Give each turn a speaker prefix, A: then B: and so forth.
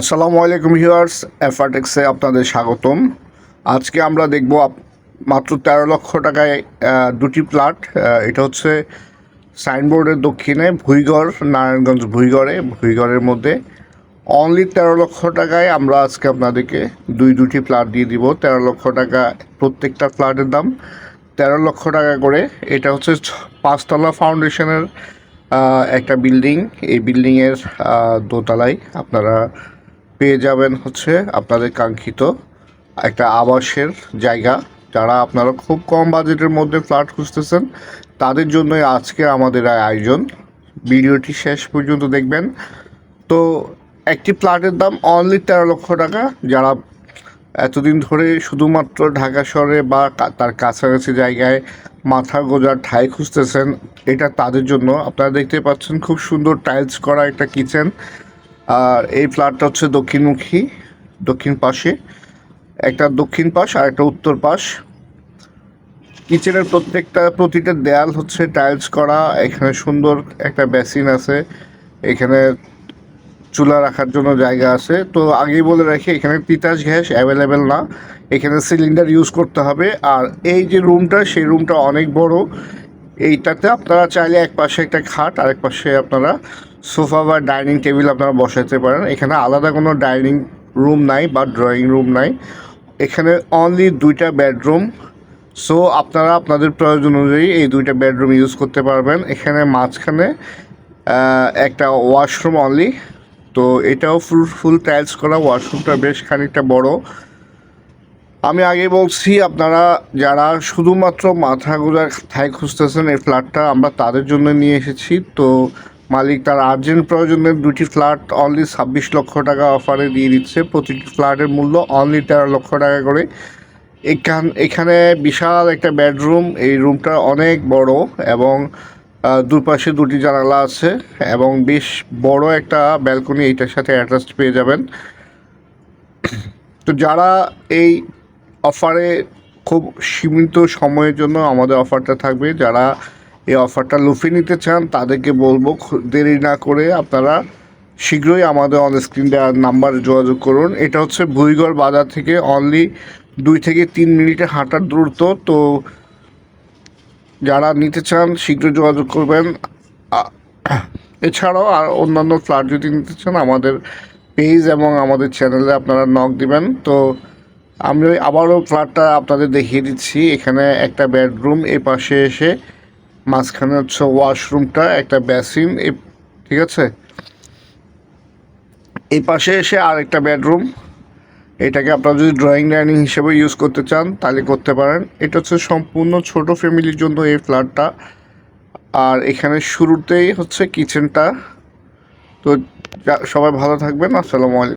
A: আসসালামু আলাইকুম ভিউয়ার্স এফার্টেক্সে আপনাদের স্বাগতম। আজকে আমরা দেখব মাত্র তেরো লক্ষ টাকায় দুটি প্লাট এটা হচ্ছে সাইনবোর্ডের দক্ষিণে ভুইগড়, নারায়ণগঞ্জ ভুইগড়ে। ভুইগড়ের মধ্যে অনলি তেরো লক্ষ টাকায় আমরা আজকে আপনাদেরকে দুই, দুটি প্লাট দিয়ে দিব। তেরো লক্ষ টাকা প্রত্যেকটা ফ্ল্যাটের দাম। তেরো লক্ষ টাকা করে এটা হচ্ছে পাঁচতলা ফাউন্ডেশনের একটা বিল্ডিং এই বিল্ডিংয়ের দোতলায় আপনারা পেয়ে যাবেন হচ্ছে আপনাদের কাঙ্ক্ষিত একটা আবাসের জায়গা। যারা আপনারা খুব কম বাজেটের মধ্যে ফ্ল্যাট খুঁজতেছেন, তাদের জন্যই আজকে আমাদের আয়োজন। ভিডিওটি শেষ পর্যন্ত দেখবেন। তো একটি ফ্ল্যাটের দাম অনলি তেরো লক্ষ টাকা। যারা এতদিন ধরে শুধুমাত্র ঢাকা শহরে বা তার কাছাকাছি জায়গায় মাথা গোজার ঠাই খুঁজতেছেন, এটা তাদের জন্য। আপনারা দেখতে পাচ্ছেন খুব সুন্দর টাইলস করা একটা কিচেন। আর এই ফ্ল্যাটটা হচ্ছে দক্ষিণমুখী, দক্ষিণ পাশে। একটা দক্ষিণ পাশ আর একটা উত্তর পাশ। কিচেনের প্রত্যেকটা, প্রতিটা দেয়াল হচ্ছে টাইলস করা, এখানে সুন্দর একটা বেসিন আছে, এখানে চুলা রাখার জন্য জায়গা আছে। তো আগেই বলে রাখি, এখানে তিতাস গ্যাস অ্যাভেলেবেল না, এখানে সিলিন্ডার ইউজ করতে হবে। আর এই যে রুমটা, সেই রুমটা অনেক বড় এইটাতে আপনারা চাইলে এক পাশে একটা খাট আর এক পাশে আপনারা সোফা বা ডাইনিং টেবিল আপনারা বসাতে পারেন। এখানে আলাদা কোনো ডাইনিং রুম নাই বা ড্রয়িং রুম নাই। এখানে অনলি দুইটা বেডরুম। সো আপনারা আপনাদের প্রয়োজন অনুযায়ী এই দুইটা বেডরুম ইউজ করতে পারবেন। এখানে মাঝখানে একটা ওয়াশরুম অনলি তো এটাও ফুল ফুল টাইলস করা। ওয়াশরুমটা বেশ খানিকটা বড়। আমি আগে বলছি, আপনারা যারা শুধুমাত্র মাথা গোজার ঠাই খুঁজতেছেন এই ফ্ল্যাটটা আমরা তাদের জন্য নিয়ে এসেছি। তো মালিক তার আর্জেন্ট প্রয়োজনের দুটি ফ্ল্যাট অনলি ছাব্বিশ লক্ষ টাকা অফারে দিয়ে দিচ্ছে। প্রতিটি ফ্ল্যাটের মূল্য অনলি তেরো লক্ষ টাকা করে। এখান, এখানে বিশাল একটা বেডরুম এই রুমটা অনেক বড় এবং দুপাশে দুটি জানালা আছে এবং বেশ বড় একটা ব্যালকনি এইটার সাথে অ্যাটাচড পেয়ে যাবেন। তো যারা এই অফারে খুব সীমিত সময়ের জন্য আমাদের অফারটা থাকবে। যারা এই অফারটা লুফে নিতে চান, তাদেরকে বলব দেরি না করে আপনারা শীঘ্রই আমাদের অন স্ক্রিন দেওয়ার নাম্বারে যোগাযোগ করুন। এটা হচ্ছে ভুইগড় বাজার থেকে অনলি দুই থেকে তিন মিনিটে হাঁটার দূরত্ব। তো যারা নিতে চান শীঘ্র যোগাযোগ করবেন। এছাড়াও আর অন্যান্য ফ্ল্যাট যদি নিতে চান, আমাদের পেজ এবং আমাদের চ্যানেলে আপনারা নক দিবেন। তো আমি আবারও ফ্ল্যাটটা আপনাদের দেখিয়ে দিচ্ছি। এখানে একটা বেডরুম, এই পাশে এসে মাঝখানে হচ্ছে ওয়াশরুমটা, একটা বেসিন, এ, ঠিক আছে? এই পাশে এসে আরেকটা বেডরুম। এটাকে আপনারা যদি ড্রয়িং ডাইনিং হিসেবে ইউজ করতে চান, তাহলে করতে পারেন। এটা হচ্ছে সম্পূর্ণ ছোট ফ্যামিলির জন্য এই ফ্ল্যাটটা। আর এখানে শুরুতেই হচ্ছে কিচেনটা। তো সবাই ভালো থাকবেন। আসসালামু আলাইকুম।